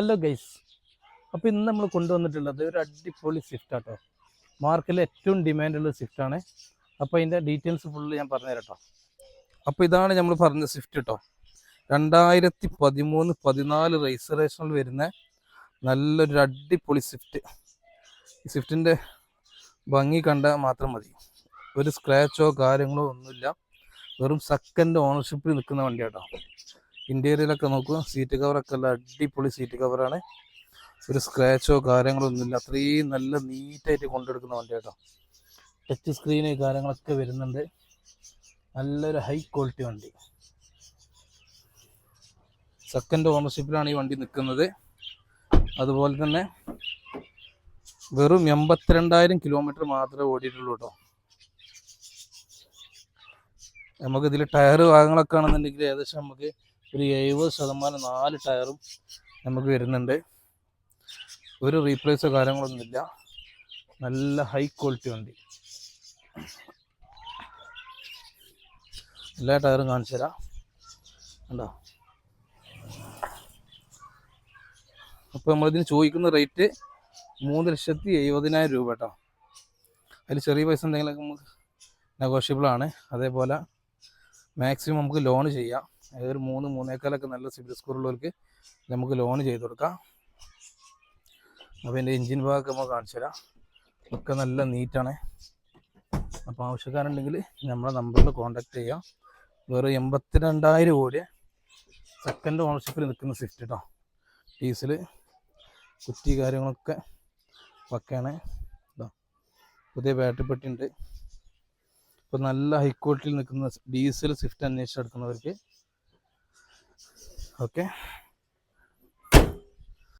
Hello guys അപ്പോൾ ഇന്ന് നമ്മൾ കൊണ്ടുവന്നിട്ടുള്ളത് ഒരു അടിപൊളി സ്വിഫ്റ്റ് ആട്ടോ. മാർക്കറ്റിൽ ഏറ്റവും ഡിമാൻഡുള്ള ആണ്. അപ്പോൾ അതിന്റെ ഡീറ്റെയിൽസ് ഫുള്ള് ഞാൻ പറഞ്ഞുതരാം കേട്ടോ അപ്പോൾ ഇതാണ് നമ്മൾ പറഞ്ഞ സ്വിഫ്റ്റ് കേട്ടോ രണ്ടായിരത്തി പതിമൂന്ന് പതിനാല് രജിസ്ട്രേഷനിൽ വരുന്ന നല്ലൊരു അടിപൊളി സ്വിഫ്റ്റ് ഈ സ്വിഫ്റ്റിന്റെ ഭംഗി കണ്ടാൽ മാത്രം മതി. ഒരു സ്ക്രാച്ചോ കാര്യങ്ങളോ ഒന്നുമില്ല. വെറും സെക്കൻഡ് ഓണർഷിപ്പിൽ നിൽക്കുന്ന വണ്ടിയാട്ടോ. ഇന്റീരിയലൊക്കെ നോക്കുക സീറ്റ് കവറൊക്കെ നല്ല അടിപൊളി സീറ്റ് കവറാണ് ഒരു സ്ക്രാച്ചോ കാര്യങ്ങളോ ഒന്നുമില്ല. അത്രയും നല്ല നീറ്റായിട്ട് കൊണ്ടെടുക്കുന്ന വണ്ടി കേട്ടോ ടച്ച് സ്ക്രീന് കാര്യങ്ങളൊക്കെ വരുന്നുണ്ട്. നല്ലൊരു ഹൈ ക്വാളിറ്റി വണ്ടി. സെക്കൻഡ് ഓണർഷിപ്പിലാണ് ഈ വണ്ടി നിൽക്കുന്നത്. അതുപോലെ തന്നെ വെറും എൺപത്തിരണ്ടായിരം കിലോമീറ്റർ മാത്രമേ ഓടിയിട്ടുള്ളൂ കേട്ടോ. നമുക്ക് ഇതിൽ ടയർ ഭാഗങ്ങളൊക്കെ ആണെന്നുണ്ടെങ്കിൽ ഏകദേശം നമുക്ക് ഒരു എഴുപത് ശതമാനം നാല് ടയറും നമുക്ക് വരുന്നുണ്ട്. ഒരു റീപ്ലേസോ കാര്യങ്ങളൊന്നുമില്ല നല്ല ഹൈ ക്വാളിറ്റി വണ്ടി. എല്ലാ ടയറും കാണിച്ചു തരാം. കണ്ടോ? അപ്പോൾ നമ്മളിതിന് ചോദിക്കുന്ന റേറ്റ് മൂന്ന് ലക്ഷത്തി എഴുപതിനായിരം രൂപ കേട്ടോ. അതിൽ ചെറിയ പൈസ എന്തെങ്കിലുമൊക്കെ നമുക്ക് നെഗോഷ്യബിളാണ് അതേപോലെ മാക്സിമം നമുക്ക് ലോൺ ചെയ്യാം. ഒരു മൂന്ന് മൂന്നേക്കാലൊക്കെ നല്ല സിബിൽ സ്കോർ ഉള്ളവർക്ക് നമുക്ക് ലോൺ ചെയ്ത് കൊടുക്കാം. അപ്പോൾ എന്റെ എൻജിൻ ഭാഗമൊക്കെ നമുക്ക് കാണിച്ചു തരാം. ഒക്കെ നല്ല നീറ്റാണ് അപ്പോൾ ആവശ്യക്കാരുണ്ടെങ്കിൽ നമ്മളെ നമ്പറിൽ കോൺടാക്ട് ചെയ്യാം. വെറും എൺപത്തിരണ്ടായിരം കോടി സെക്കൻഡ് ഓണർഷിപ്പിൽ നിൽക്കുന്ന സ്വിഫ്റ്റ് കേട്ടോ ഡീസൽ കുറ്റി കാര്യങ്ങളൊക്കെ പക്കയാണ്. പുതിയ ബാറ്ററി പെട്ടി ഉണ്ട്. ഇപ്പോൾ നല്ല ഹൈ ക്വാളിറ്റിയിൽ നിൽക്കുന്ന ഡീസൽ സ്വിഫ്റ്റ് അന്വേഷിച്ചെടുക്കുന്നവർക്ക് okay.